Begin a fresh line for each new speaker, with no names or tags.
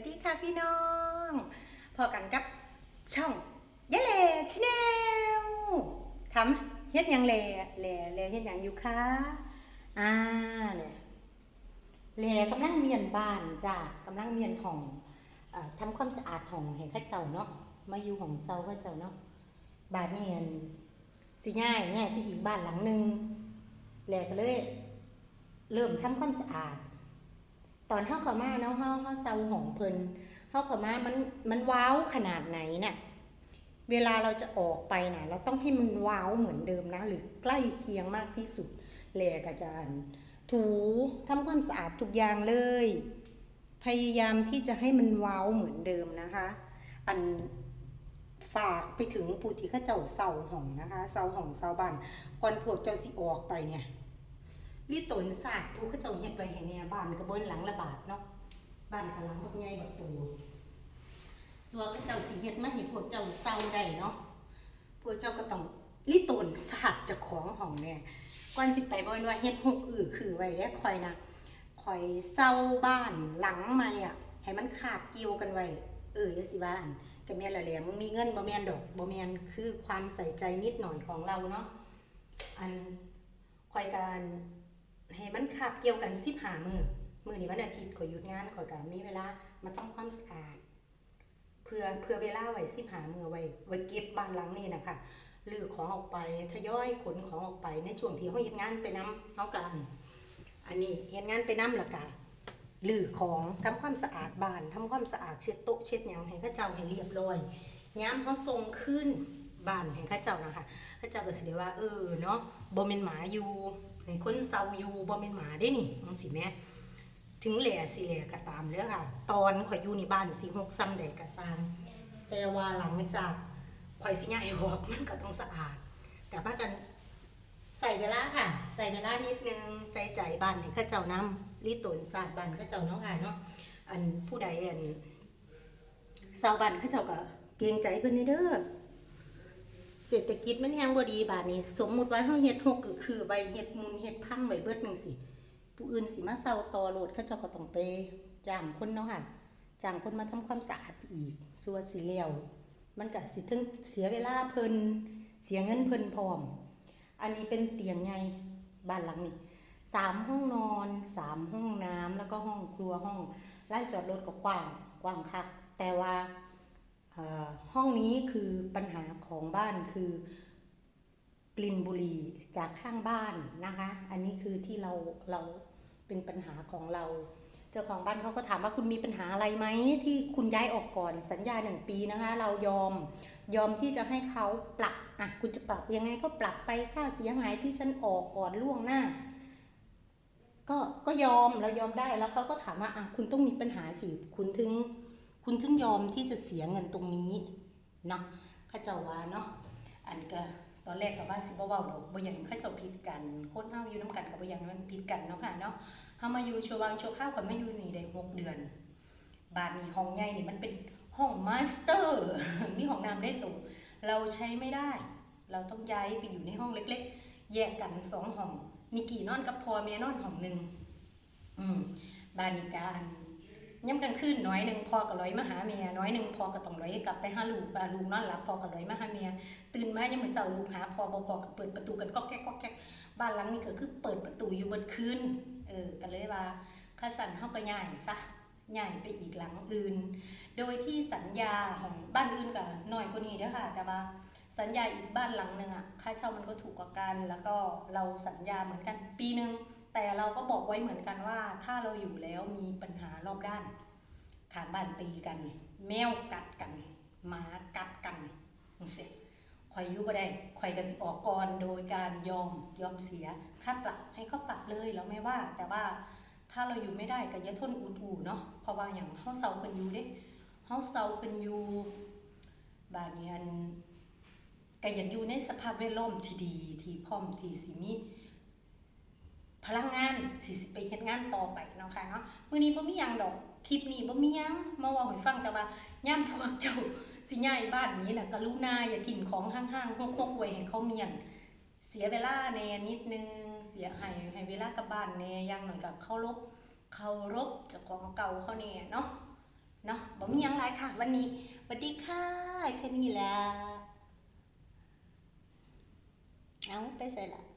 วัสดีค่ะพี่น้องพอกันกับช่องยะเลชแนลทำเฮ็ดยังแลแลแลเฮ็ดยังอยู่คะอ่าเนี่ยแลกำลังเมียนบ้านจ้ะกำลังเมียนห้องอทำความสะอาดห้องให้ข้าเจ้าเนาะมาอยู่ห้องเซาข้าเจ้าเนาะบ้านนี่อันสิง่ายง่ายไปอีกบ้านหลังหนึงแลก็เลยเริ่มทำความสะอาด ตอนเฮาเข้ามาเนาะเฮาเฮาเซาหองเพิ่นเฮาเข้ามามันมันว้าวขนาดไหนน่ะเวลาเราจะออกไปน่ะเราต้องให้มันว้าวเหมือนเดิมนะ หรือใกล้เคียงมากที่สุดแลกอาจารย์ ถูทำความสะอาดทุกอย่างเลย พยายามที่จะให้มันว้าวเหมือนเดิมนะคะ อันฝากไปถึงผู้ที่เขาเจ้าเซาห้องนะคะเซาห้องเซาบ้านก่อนพวกเจ้าสิออกไปเนี่ย ลีตนศาสตร์ผู้เขาเจ้าเฮ็ดไว้ให้แน่บ้านก็บ่หลังละบาทเนาะบ้านก็หลังบักใหญ่บักโตสัวเขาเจ้าสิเฮ็ดมาให้พวกเจ้าเศร้าได้เนาะพวกเจ้าก็ต้องลีตนศาสตร์จ้าของห้องแน่ก่อนสิไปบ่นว่าเฮ็ดหกอือคือไว้แล้วคอยนะคอยเศร้าบ้านหลังใหม่อะให้มันขาบเกี่ยวกันไว้เอออย่าสิว่าอันก็แม่นละแหละมึงมีเงินบ่แม่นดอกบ่แม่นคือความใส่ใจนิดหน่อยของเราเนาะอันคอยการ ให้มันคาบเกี่ยวกันสิบหามือมือนี้วันอาทิตย์ขอยหยุดงานขอยก็มีเวลามาทำความสะอาดเพื่อเพื่อเวลาไว้สิบหามือไว้ไว้เก็บบ้านหลังนี้นะคะลือของออกไปทยอยขนของออกไปในช่วงที่เขาเฮ็ดงานไปน้ำเขากัน อันนี้เฮ็ดงานไปน้ำละกะลือของทำความสะอาดบ้านทำความสะอาดเช็ดโต๊ะเช็ดยังให้ข้าเจ้าให้เรียบร้อยย้ำเขาทรงขึ้นบ้านให้ข้าเจ้านะคะข้าเจ้าก็สิได้ว่าเออเนาะบ่แม่นหมาอยู่ ให้คนเซาอยู่บ่แม่นหมาได้นี่จังสิแม่ถึงแหล่สิแหล่ก็ตามเด้อค่ะ ตอนข่อยอยู่ในบ้านสิหกซ้ำใดก็สร้าง แต่ว่าหลังจากข่อยสิย้ายออกมันก็ต้องสะอาดแต่ว่ากันใส่เวลาค่ะ ใส่เวลานิดนึงใส่ใจบ้านให้เขาเจ้านำรีตนศาสตร์บ้านเขาเจ้าเนาะค่ะเนาะอันผู้ใดอันชาบ้านเขาเจ้าก็เกรงใจเพิ่นเด้อ เศรษฐกิจมันแฮงบ่ดีบาดนี้ สมมุติว่าเฮาเฮ็ดหกก็คือใบเฮ็ดมุนเฮ็ดพังไว้เบิดจังซี่ผู้อื่นสิมาเซาต่อโลดเขาเจ้าก็ต้องไปจ้างคนเนาะค่ะจ้างคนมาทำความสะอาดอีกส่วนสิแล้วมันก็สิถึงเสียเวลาเพิ่นเสียเงินเพิ่นพร้อม อันนี้เป็นเตียงใหญ่บ้านหลังนี้สามห้องนอนสามห้องน้ำแล้วก็ห้องครัวห้องไล่จอดรถก็กว้างกว้างคักแต่ว่า ห้องนี้คือปัญหาของบ้านคือกลิ่นบุหรี่จากข้างบ้านนะคะ อันนี้คือที่เราเราเป็นปัญหาของเรา เจ้าของบ้านเขาก็ถามว่าคุณมีปัญหาอะไรไหมที่คุณย้ายออกก่อนสัญญาหนึ่งปีนะคะ เรายอมยอมที่จะให้เขาปรับอะคุณจะปรับยังไงก็ปรับไปค่าเสียหายที่ฉันออกก่อนล่วงหน้า ก็ก็ยอมเรายอมได้แล้วเขาก็ถามว่าอะคุณต้องมีปัญหาสิคุณถึง คุณถึงยอมที่จะเสียเงินตรงนี้เนาะข้าเจ้าว่าเนาะอันก็ตอนแรกกับว่าสิบ่เว้าดอกบ่อยากให้เข้าเจ้าผิดกันคนเฮาอยู่นํกันก็บ่อยากให้มันผิดกันเนาะค่ะเนาะเฮามาอยู่ชัววางชัวข้าวก่อนมาอยู่นี่ได้หกเดือนบ้านนี้ห้องใหญ่นี่มันเป็นห้องมาสเตอร์มีห้องน้ำได้ตัวเราใช้ไม่ได้ เราต้องย้ายไปอยู่ในห้องเล็ก ๆ แยกกันสองห้องนิกกี้นอนกับพอแม่นอนห้องหนึงอืมบ้านนี้การ ย่ำกลางคืนน้อยหนึ่งพอกับร้อยมาหาเมียน้อยหนึ่งพอกับต้องร้อยกลับไปห้าลูกอ่าลูกนอนหลับพอกับร้อยมาหาเมียตื่นมายังมือเสาลูกหาพอบ่พอกับเปิดประตูกันก็แก๊กก็แก๊กบ้านหลังนี้ก็คือเปิดประตูอยู่บนคืนเออกันเลยว่าข้าสันเฮาก็ย้ายซะย้ายไปอีกหลังอื่น โดยที่สัญญาของบ้านอื่นก็น้อยกว่านี้เด้อค่ะ แต่ว่าสัญญาอีกบ้านหลังหนึ่งอะค่าเช่ามันก็ถูกกว่ากัน แล้วก็เราสัญญาเหมือนกันปีหนึ่ง แต่เราก็บอกไว้เหมือนกันว่า ถ้าเราอยู่แล้วมีปัญหารอบด้านขางบ้านตีกัน แมวกัดกันหมากัดกันจังซี่ข่อยยู่ก็ได้ข่อยกสิออกก่อนโดยการยอมยอมเสียค่าปรับให้เขาปรับเลยเราไม่ว่า แต่ว่าถ้าเราอยู่ไม่ได้ก็อย่าทนอูดอูเนาะเพราะว่าอย่างเฮาเซากันอยู่เด้เฮาเซากันอยู่บานนี้อันก็อยากอยู่ในสภาพแวดล้อมที่ดีที่พร้อมที่สิมี พลังงานที่สิไปเฮ็ดงานต่อไปเนาะค่ะเนาะมื้อนี้บ่มีหยังดอกคลิปนี้บ่มีหยังมาเว้าให้ฟังแต่ว่าย่ามพวกเจ้าสิย้ายบ้านนี้น่ะกรุณาอย่าถิ่มของห้างๆฮกๆไว้ให้เขาเมียน เสียเวลาแน่นิดนึงเสียให้ให้เวลากับบ้านแน่อย่างหน่อยก็เคารพเคารพเจ้าของเก่าเขาแน่เนาะเนาะมีหยังไรค่ะ วันนี้สวัสดีค่ะแค่นี้แหละเอาไปใส่ละ